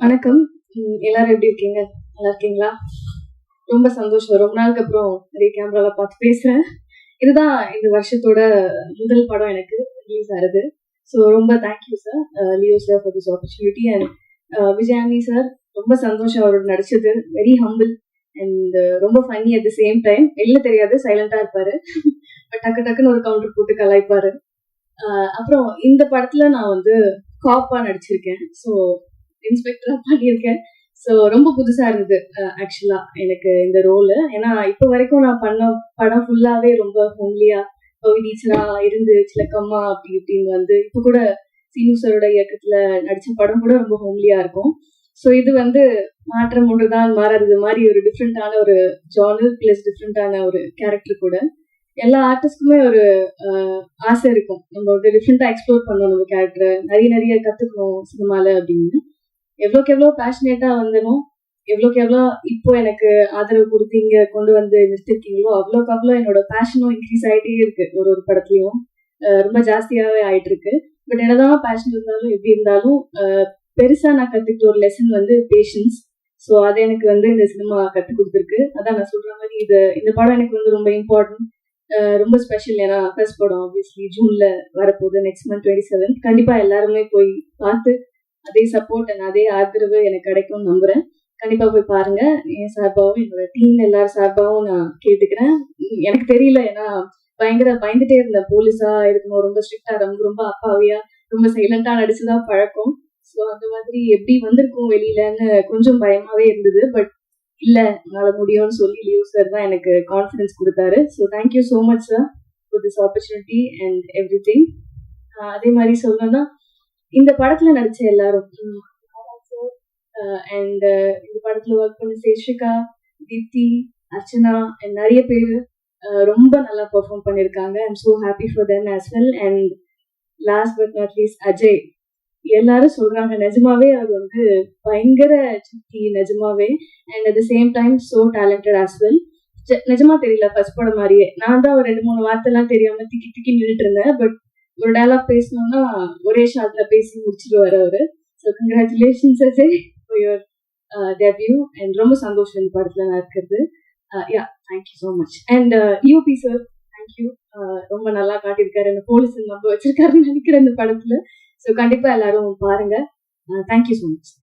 வணக்கம். எல்லாரும் எப்படி இருக்கீங்க? நல்லா இருக்கீங்களா? ரொம்ப சந்தோஷம். ரொம்ப நாளுக்கு அப்புறம் நிறைய கேமரால பார்த்து பேசுறேன். இதுதான் இந்த வருஷத்தோட முதல் படம் எனக்கு ரிலீஸ் ஆகுது ஸோ ரொம்ப thank you sir Leo sir for this opportunity and Vijayani sir ரொம்ப சந்தோஷம் அவரோட நடிச்சது. வெரி ஹம்பிள் அண்ட் ரொம்ப funny at the same time வெளில தெரியாது சைலண்டா இருப்பாரு. பட் டக்கு டக்குன்னு ஒரு கவுண்டர் போட்டு கலாய்ப்பாரு. அப்புறம் இந்த படத்துல நான் வந்து காப்பா நடிச்சிருக்கேன். ஸோ இன்ஸ்பெக்டரா பண்ணியிருக்கேன். ஸோ ரொம்ப புதுசா இருந்தது ஆக்சுவலா எனக்கு இந்த ரோலு ஏன்னா இப்போ வரைக்கும் நான் பண்ண படம் ஃபுல்லாவே ரொம்ப ஹோம்லியா டீச்சரா இருந்து சிலக்கம்மா அப்படி இப்படின்னு வந்து இப்போ கூட சீனு சரோட இயக்கத்துல நடிச்ச படம் கூட ரொம்ப ஹோம்லியா இருக்கும். ஸோ இது வந்து மாற்றம் ஒன்றுதான் மாறாதது மாதிரி ஒரு டிஃப்ரெண்டான ஒரு ஜானர் பிளஸ் டிஃப்ரெண்டான ஒரு கேரக்டர் கூட. எல்லா ஆர்டிஸ்டுக்குமே ஒரு ஆசை இருக்கும். நம்ம வந்து டிஃப்ரெண்டா எக்ஸ்ப்ளோர் பண்ணணும் நம்ம கேரக்டரை நிறைய நிறைய கத்துக்கணும் சினிமால அப்படின்னு. எவ்வளோக்கு எவ்வளோ பேஷனேட்டாக வந்தனோ எவ்வளோக்கு எவ்வளோ இப்போ எனக்கு ஆதரவு கொடுத்து இங்கே கொண்டு வந்து நிறுத்திருக்கீங்களோ அவ்வளோக்கு அவ்வளோ என்னோட பேஷனும் இன்க்ரீஸ் ஆகிட்டே இருக்கு ஒரு ஒரு படத்துலையும். ரொம்ப ஜாஸ்தியாகவே ஆயிட்டு இருக்கு பட் என்னதான் பேஷன் இருந்தாலும் எப்படி இருந்தாலும் பெருசாக நான் கற்றுக்கிட்ட ஒரு லெசன் வந்து பேஷன்ஸ் ஸோ அது எனக்கு வந்து இந்த சினிமா கற்றுக் கொடுத்துருக்கு. அதான் நான் சொல்கிற மாதிரி இது இந்த படம் எனக்கு வந்து ரொம்ப இம்பார்ட்டன்ட் ரொம்ப ஸ்பெஷல் ஏன்னா ஃபர்ஸ்ட் படம் ஆப்வியஸ்லி ஜூனில் வரப்போகுது நெக்ஸ்ட் மந்த் டுவெண்ட்டி செவன் கண்டிப்பாக எல்லாருமே போய் பார்த்து அதே சப்போர்ட் அண்ட் அதே ஆதரவு எனக்கு கிடைக்கும்னு நம்புறேன். கண்டிப்பா போய் பாருங்க. என் சார்பாகவும் என்னோட டீம் எல்லார் சார்பாகவும் நான் கேட்டுக்கிறேன். எனக்கு தெரியல ஏன்னா பயங்கர பயந்துட்டே இருந்தேன். போலீஸா இருக்கணும் ரொம்ப ஸ்ட்ரிக்டா ரொம்ப ரொம்ப அப்பாவியா ரொம்ப சைலண்டா நடிச்சுதான் பழக்கம். ஸோ அந்த மாதிரி எப்படி வந்திருக்கும் வெளியிலன்னு கொஞ்சம் பயமாவே இருந்தது. பட் இல்ல என்னால முடியும்னு சொல்லி லியூ சார் தான் எனக்கு கான்ஃபிடன்ஸ் கொடுத்தாரு. So thank you so much sir for this opportunity and everything அதே மாதிரி சொல்லணும்னா இந்த படத்துல நடிச்ச எல்லாரும். அண்ட் இந்த படத்துல ஒர்க் பண்ண சேஷிகா தீப்தி அர்ச்சனா அண்ட் நிறைய பேர் ரொம்ப நல்லா பெர்ஃபார்ம் பண்ணியிருக்காங்க I'm so happy for them as well and last but not least Ajay. எல்லாரும் சொல்றாங்க நிஜமாவே அவர் வந்து பயங்கர சுத்தி நிஜமாவே. And at the same time so talented as well நிஜமா தெரியல ஃபர்ஸ்ட் படம் மாதிரியே. நான் தான் ஒரு ரெண்டு மூணு வார்த்தை எல்லாம் தெரியாம திக்கி திக்கி நின்றுட்டு இருந்தேன். பட் ஒரு டயலாக் பேசணும்னா ஒரே ஷாட்ல பேசி முடிச்சிருவாரு அவரு. So congratulations Ajay for your debut and ரொம்ப சந்தோஷம் இந்த படத்துல நான் இருக்கிறது. Yeah thank you so much and UP sir thank you ரொம்ப நல்லா காட்டியிருக்காரு. என்ன போலீஸ் நம்ப வச்சிருக்காருன்னு நினைக்கிறேன் இந்த படத்துல. ஸோ கண்டிப்பா எல்லாரும் பாருங்க. Thank you so much